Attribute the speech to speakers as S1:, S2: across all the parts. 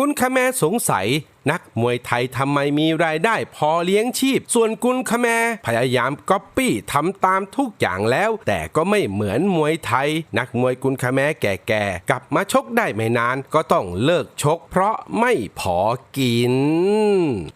S1: คุณคาแมสงสัยนักมวยไทยทำไมมีรายได้พอเลี้ยงชีพ ส่วนกุนคาแมพยายามก๊อปปี้ทำตามทุกอย่างแล้ว แต่ก็ไม่เหมือนมวยไทย นักมวยกุนคาแมแก่ๆกลับมาชกได้ไม่นาน ก็ต้องเลิกชก เพราะไม่พอกิน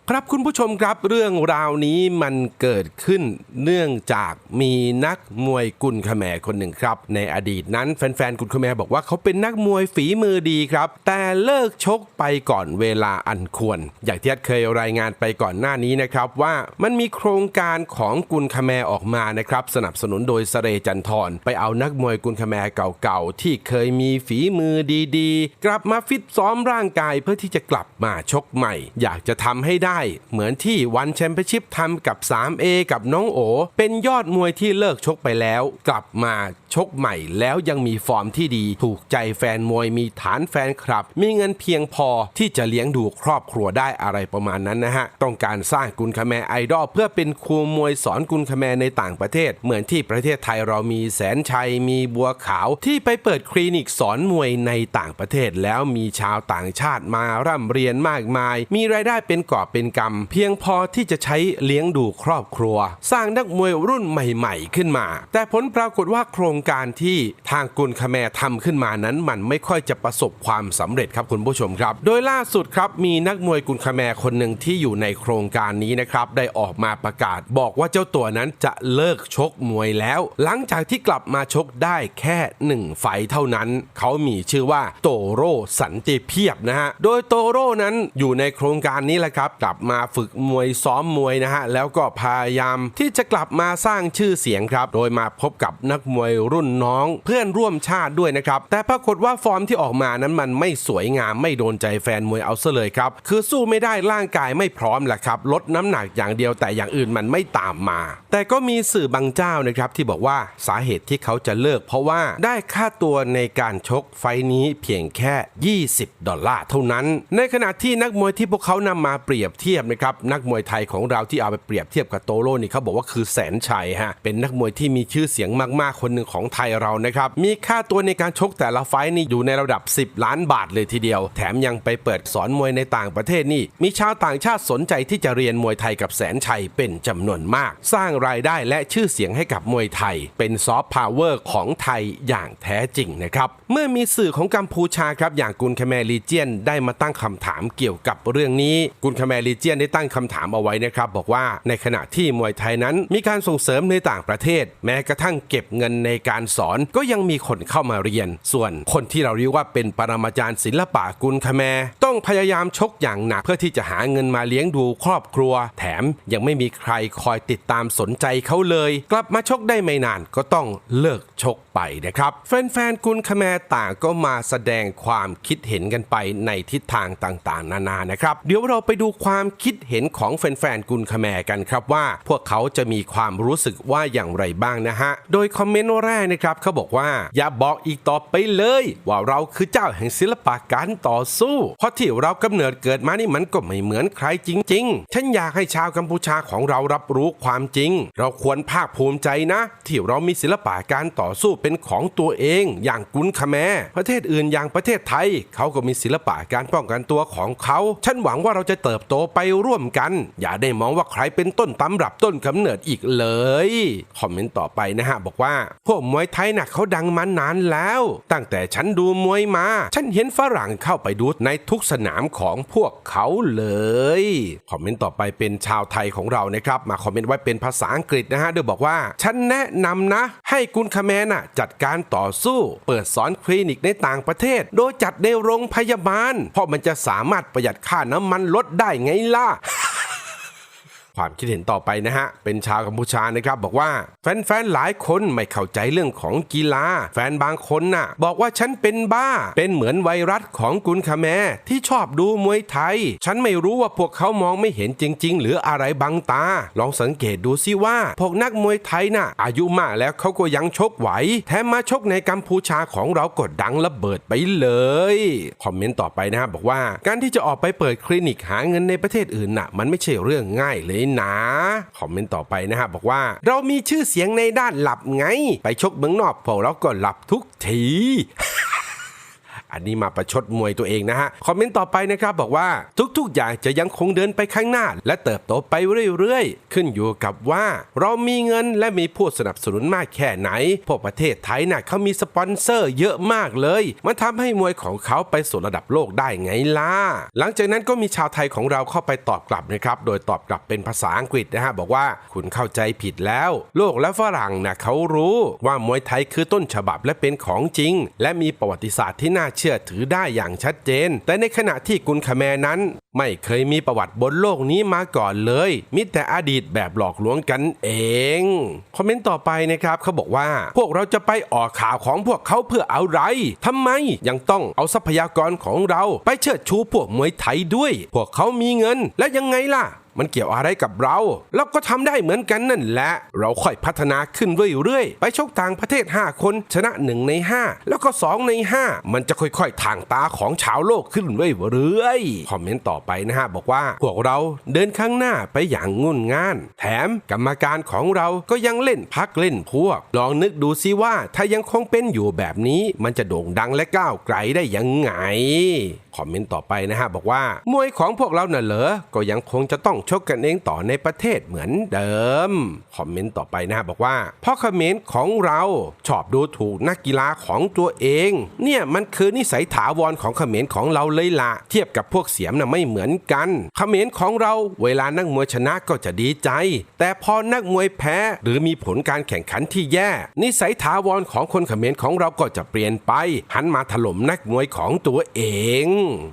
S1: ครับคุณผู้ชมครับเรื่องราวนี้มันเกิดขึ้น เนื่องจากมีนักมวยกุนคาแมคนหนึ่งครับ ในอดีตนั้นแฟนๆกุนคาแมบอกว่าเขาเป็นนักมวยฝีมือดีครับ แต่เลิกชกไปก่อนเวลาอันควรอย่างที่เคยรายงานไปก่อนหน้านี้นะครับว่ามันมีโครงการของกุนคาแมออกมานะครับสนับสนุนโดยสเรจันทรไปเอานักมวยกุนคาแมเก่าๆ ที่เคยมีฝีมือดีๆ กลับมาฟิตซ้อมร่างกายเพื่อที่จะกลับมาชกใหม่ อยากจะทำให้ได้เหมือนที่วันแชมเปี้ยนชิพทำกับ 3A กับน้องโอ เป็นยอดมวยที่เลิกชกไปแล้ว กลับมาชกใหม่ แล้วยังมีฟอร์มที่ดี ถูกใจแฟนมวยมีฐานแฟนคลับ มีเงินเพียงพอที่จะเลี้ยงดูครอบครัวได้อะไรประมาณนั้นนะฮะ ต้องการสร้างกุนคแมไอดอลเพื่อเป็นครูมวยสอนกุนคแมในต่างประเทศ เหมือนที่ประเทศไทยเรามีแสนชัยมีบัวขาวที่ไปเปิดคลินิกสอนมวยในต่างประเทศ แล้วมีชาวต่างชาติมาร่ำเรียนมากมาย มีรายได้เป็นกอบเป็นกำเพียงพอที่จะใช้เลี้ยงดูครอบครัว สร้างนักมวยรุ่นใหม่ๆ ขึ้นมา แต่ผลปรากฏว่าโครงการที่ทางกุนคแมทำขึ้นมานั้นมันไม่ค่อยจะประสบความสำเร็จครับคุณผู้ชมครับ โดยล่าสุดครับมีนักมวยกุนคาแมคนหนึ่งที่อยู่ในโครงการนี้นะครับได้ออกมาประกาศ บอกว่าเจ้าตัวนั้นจะเลิกชกมวยแล้ว หลังจากที่กลับมาชกได้แค่หนึ่งไฟเท่านั้น เขามีชื่อว่าโตโร่สันติเพียบนะฮะโดยโตโร่นั้นอยู่ในโครงการนี้แหละครับ กลับมาฝึกมวยซ้อมมวยนะฮะแล้วก็พยายามที่จะกลับมาสร้างชื่อเสียงครับ โดยมาพบกับนักมวยรุ่นน้อง เพื่อนร่วมชาติด้วยนะครับแต่ปรากฏว่าฟอร์มที่ออกมานั้นมันไม่สวยงามไม่โดนใจแฟนมวยเอาซะเลยครับคือสู้ไม่ได้ร่างกายไม่พร้อมแหละครับ ลดน้ำหนักอย่างเดียวแต่อย่างอื่นมันไม่ตามมา แต่ก็มีสื่อบางเจ้านะครับที่บอกว่าสาเหตุที่เขาจะเลิก เพราะว่าได้ค่าตัวในการชกไฟนี้เพียงแค่ 20 ดอลลาร์เท่านั้น ในขณะที่นักมวยที่พวกเขานำมาเปรียบเทียบนะครับนักมวยไทยของเราที่เอาไปเปรียบเทียบกับโตโร่นี่เขาบอกว่าคือแสนชัยฮะเป็นนักมวยที่มีชื่อเสียงมากๆ คนหนึ่งของไทยเรานะครับมีค่าตัวในการชกแต่ละไฟนี่อยู่ในระดับ 10 ล้านบาทเลยทีเดียว แถมยังไปเปิดสอนมวยในต่างประเทศนี่มีชาวต่างชาติสนใจที่จะเรียนมวยไทยกับแสนชัยเป็นจำนวนมาก สร้างรายได้และชื่อเสียงให้กับมวยไทย เป็นซอฟต์พาวเวอร์ของไทยอย่างแท้จริงนะครับ เมื่อมีสื่อของกัมพูชาครับอย่างกุนคาแมลีเจียนได้มาตั้งคำถามเกี่ยวกับเรื่องนี้กุนคาแมลีเจียนได้ตั้งคำถามเอาไว้นะครับบอกว่าในขณะที่มวยไทยนั้น มีการส่งเสริมในต่างประเทศ แม้กระทั่งเก็บเงินในการสอนก็ยังมีคนเข้ามาเรียน ส่วนคนที่เราเรียกว่าเป็นปรมาจารย์ศิลปะกุนคาแม ต้องพยายามชกอย่างหนักเพื่อที่จะหาเงินมาเลี้ยงดูครอบครัว แถมยังไม่มีใครคอยติดตามสนใจเขาเลย กลับมาชกได้ไม่นานก็ต้องเลิกชกไปนะครับ แฟนๆกุนคแมต่างก็มาแสดงความคิดเห็นกันไปในทิศทางต่างๆ นานานะครับ เดี๋ยวเราไปดูความคิดเห็นของแฟนๆกุนคแมกันครับว่า พวกเขาจะมีความรู้สึกว่าอย่างไรบ้างนะฮะ โดยคอมเมนต์แรกนะครับเขาบอกว่าอย่าบอกอีกต่อไปเลย ว่าเราคือเจ้าแห่งศิลปะการต่อสู้เพราะที่เรากำเนิดเกิดมานี่มันก็ไม่เหมือนใครจริง ๆ ฉันอยากให้ชาวกัมพูชาของเรารับรู้ความจริง เราควรภาคภูมิใจนะ ที่เรามีศิลปะการต่อสู้เป็นของตัวเอง อย่างกุนคาแมประเทศอื่นอย่างประเทศไทย เขาก็มีศิลปะการป้องกันตัวของเขา ฉันหวังว่าเราจะเติบโตไปร่วมกัน อย่าได้มองว่าใครเป็นต้นตำรับต้นกำเนิดอีกเลย คอมเมนต์ต่อไปนะฮะ บอกว่า พวกมวยไทยน่ะเขาดังมานานแล้ว ตั้งแต่ฉันดูมวยมา ฉันเห็นฝรั่งเข้าไปดูในทุกสนามของพวกเขาเลยคอมเมนต์ต่อไปเป็นชาวไทยของเรานะครับ มาคอมเมนต์ไว้เป็นภาษาอังกฤษนะฮะโดยบอกว่า ฉันแนะนำนะ ให้กุนคาแมน่ะจัดการต่อสู้ เปิดสอนคลินิกในต่างประเทศ โดยจัดในโรงพยาบาล เพราะมันจะสามารถประหยัดค่าน้ำมันลดได้ไงล่ะ ความคิดเห็นต่อไปนะฮะ เป็นชาวกัมพูชานะครับ บอกว่าแฟนๆหลายคนไม่เข้าใจเรื่องของกีฬา แฟนบางคนน่ะ บอกว่าฉันเป็นบ้า เป็นเหมือนไวรัสของกุนคาแมที่ชอบดูมวยไทย ฉันไม่รู้ว่าพวกเขามองไม่เห็นจริง ๆ หรืออะไรบังตา ลองสังเกตดูสิว่า พวกนักมวยไทยน่ะ อายุมากแล้วเขาก็ยังชกไหว แถมมาชกในกัมพูชาของเรากดดังระเบิดไปเลยคอมเมนต์ต่อไปนะฮะบอกว่า การที่จะออกไปเปิดคลินิกหาเงินในประเทศอื่นน่ะ มันไม่ใช่เรื่องง่ายเลยนะคอมเมนต์ต่อไปนะฮะบอกว่า เรามีชื่อเสียงในด้านหลับไง ไปชกเมืองนอกพวกเราก็หลับทุกที อันนี้มาประชดมวยตัวเองนะฮะ คอมเมนต์ต่อไปนะครับบอกว่าทุกๆ อย่างจะยังคงเดินไปข้างหน้า และเติบโตไปเรื่อยๆ ขึ้นอยู่กับว่า เรามีเงินและมีผู้สนับสนุนมากแค่ไหน พวกประเทศไทยน่ะเขามีสปอนเซอร์เยอะมากเลย มันทำให้มวยของเขาไปสู่ระดับโลกได้ไงล่ะ หลังจากนั้นก็มีชาวไทยของเราเข้าไปตอบกลับนะครับ โดยตอบกลับเป็นภาษาอังกฤษนะฮะบอกว่าคุณเข้าใจผิดแล้ว โลกและฝรั่งนะเขารู้ว่ามวยไทยคือต้นฉบับและเป็นของจริง และมีประวัติศาสตร์ที่น่าเชื่อถือได้อย่างชัดเจน แต่ในขณะที่กุนคาแมนั้น ไม่เคยมีประวัติบนโลกนี้มาก่อนเลย มิแต่อดีตแบบหลอกลวงกันเอง คอมเมนต์ต่อไปนะครับเขาบอกว่า พวกเราจะไปออกข่าวของพวกเขาเพื่ออะไรทำไมยังต้องเอาทรัพยากรของเรา ไปเชิดชูพวกมวยไทยด้วย พวกเขามีเงินและยังไงล่ะ มันเกี่ยวอะไรกับเรา เราก็ทำได้เหมือนกันนั่นแหละ เราค่อยพัฒนาขึ้นเรื่อยๆ ไปชกต่างประเทศ 5 คนชนะ 1 ใน 5 แล้วก็ 2 ใน 5 มันจะค่อยๆทางตาของชาวโลกขึ้นเรื่อยๆคอมเมนต์ต่อไปนะฮะ บอกว่าพวกเราเดินข้างหน้าไปอย่างงุ่นง่าน แถมกรรมการของเราก็ยังเล่นพักเล่นพวก ลองนึกดูซิว่าถ้ายังคงเป็นอยู่แบบนี้ มันจะโด่งดังและก้าวไกลได้ยังไงคอมเมนต์ต่อไปนะฮะบอกว่ามวยของพวกเราเน่ะเหรอ ก็ยังคงจะต้องชกกันเองต่อในประเทศเหมือนเดิม คอมเมนต์ต่อไปนะฮะบอกว่าเพราะคอมเมนต์ของเราชอบดูถูกนักกีฬาของตัวเอง เนี่ยมันคือนิสัยถาวรของคอมเขมนต์ของเราเลยละเทียบกับพวกเสียมน่ะไม่เหมือนกันคอมเขมนต์ของเราเวลานักมวยชนะก็จะดีใจ แต่พอนักมวยแพ้ หรือมีผลการแข่งขันที่แย่ นิสัยถาวรของคนเขมรของเราก็จะเปลี่ยนไป หันมาถล่มนักมวยของตัวเอง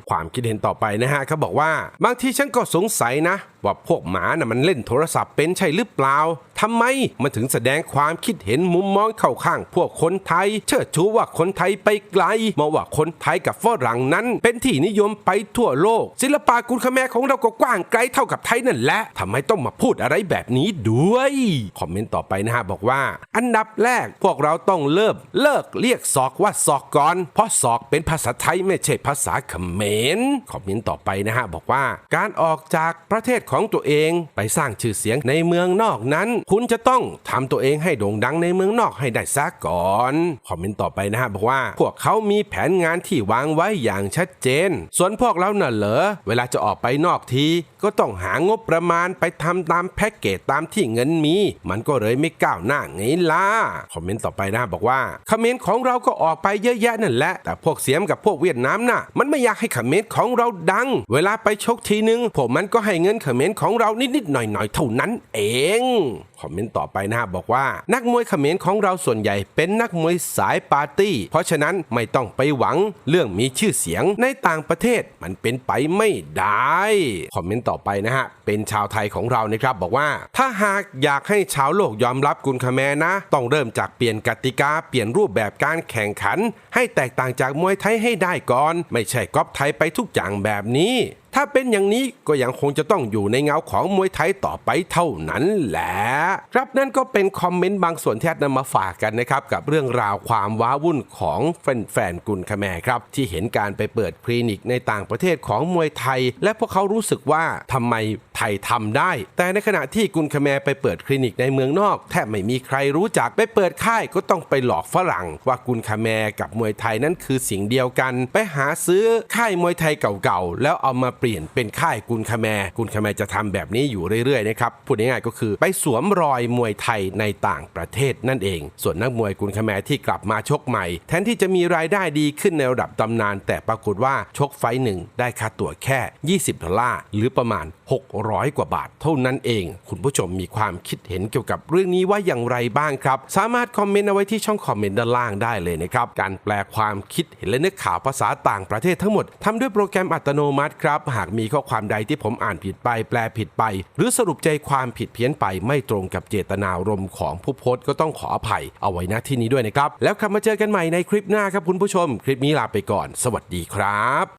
S1: ความคิดเห็นต่อไปนะฮะเขาบอกว่า บางทีฉันก็สงสัยนะว่าพวกหมาน่ะมันเล่นโทรศัพท์เป็นใช่หรือเปล่าทำไมมันถึงแสดงความคิดเห็นมุมมองเข้าข้างพวกคนไทย เชิดชูว่าคนไทยไปไกลมาว่าคนไทยกับฝรั่งนั้น เป็นที่นิยมไปทั่วโลก ศิลปะกุลคแมของเราก็กว้างไกลเท่ากับไทยนั่นแหละทำไมต้องมาพูดอะไรแบบนี้ด้วยคอมเมนต์ต่อไปนะฮะบอกว่า อันดับแรกพวกเราต้องเลิกเลิกเรียกศอกว่าศอกก่อน เพราะศอกเป็นภาษาไทยไม่ใช่ภาษาเขมรคอมเมนต์ต่อไปนะฮะบอกว่า การออกจากประเทศของตัวเองไปสร้างชื่อเสียงในเมืองนอกนั้น คุณจะต้องทำตัวเองให้โด่งดังในเมืองนอกให้ได้ซะก่อนคอมเมนต์ต่อไปนะฮะบอกว่า พวกเขามีแผนงานที่วางไว้อย่างชัดเจน ส่วนพวกเราเน่ะเหรอเวลาจะออกไปนอกที ก็ต้องหางบประมาณไปทำตามแพ็กเกจตามที่เงินมี มันก็เลยไม่ก้าวหน้าไงล่ะคอมเมนต์ต่อไปนะบอกว่าคอมเมนต์ของเราก็ออกไปเยอะแยะนั่นแหละแต่พวกเสียมกับพวกเวียดนามน่ะ มันไม่อยากให้คอมเมนต์ของเราดัง เวลาไปชกทีนึงพวกมันก็ให้เงินคอมเมนต์ของเรานิดๆหน่อยๆเท่านั้นเองคอมเมนต์ต่อไปนะบอกว่า นักมวยเขมรของเราส่วนใหญ่เป็นนักมวยสายปาร์ตี้ เพราะฉะนั้นไม่ต้องไปหวังเรื่องมีชื่อเสียงในต่างประเทศมันเป็นไปไม่ได้คอมเมนต์ต่อไปนะฮะเป็นชาวไทยของเรานะครับบอกว่า ถ้าหากอยากให้ชาวโลกยอมรับกุลคาแมนะ ต้องเริ่มจากเปลี่ยนกติกาเปลี่ยนรูปแบบการแข่งขัน ให้แตกต่างจากมวยไทยให้ได้ก่อน ไม่ใช่ก๊อปไทยไปทุกอย่างแบบนี้ถ้าเป็นอย่างนี้ก็ยังคงจะต้องอยู่ในเงาของมวยไทยต่อไปเท่านั้นแหละ ครับนั่นก็เป็นคอมเมนต์บางส่วนที่อดนำมาฝากกันนะครับ กับเรื่องราวความว้าวุ่นของแฟนๆกุลคแมครับ ที่เห็นการไปเปิดคลินิกในต่างประเทศของมวยไทย และพวกเขารู้สึกว่าทำไมไทยทำได้ แต่ในขณะที่กุลคแมไปเปิดคลินิกในเมืองนอก แทบไม่มีใครรู้จักไปเปิดค่ายก็ต้องไปหลอกฝรั่ง ว่ากุลคแมกับมวยไทยนั้นคือสิ่งเดียวกัน ไปหาซื้อค่ายมวยไทยเก่าๆแล้วเอามาเปลี่ยนเป็นค่ายกุลคแมกุลคแมจะทำแบบนี้อยู่เรื่อยๆนะครับพูดง่ายๆก็คือไปสวมรอยมวยไทยในต่างประเทศนั่นเอง ส่วนนักมวยกุลคแมที่กลับมาชกใหม่ แทนที่จะมีรายได้ดีขึ้นในระดับตำนาน แต่ปรากฏว่าชกไฟหนึ่งได้ค่าตั๋วแค่ 20 ดอลลาร์หรือประมาณ 600 กว่าบาท เท่านั้นเอง คุณผู้ชมมีความคิดเห็นเกี่ยวกับเรื่องนี้ว่าอย่างไรบ้างครับ สามารถคอมเมนต์เอาไว้ที่ช่องคอมเมนต์ด้านล่างได้เลยนะครับ การแปลความคิดเห็นและเนื้อข่าวภาษาต่างประเทศทั้งหมดทำด้วยโปรแกรมอัตโนมัติครับหากมีข้อความใดที่ผมอ่านผิดไป แปลผิดไป หรือสรุปใจความผิดเพี้ยนไปไม่ตรงกับเจตนารมณ์ของผู้โพสต์ก็ต้องขออภัยเอาไว้ณที่นี้ด้วยนะครับ แล้วกลับมาเจอกันใหม่ในคลิปหน้าครับคุณผู้ชม คลิปนี้ลาไปก่อน สวัสดีครับ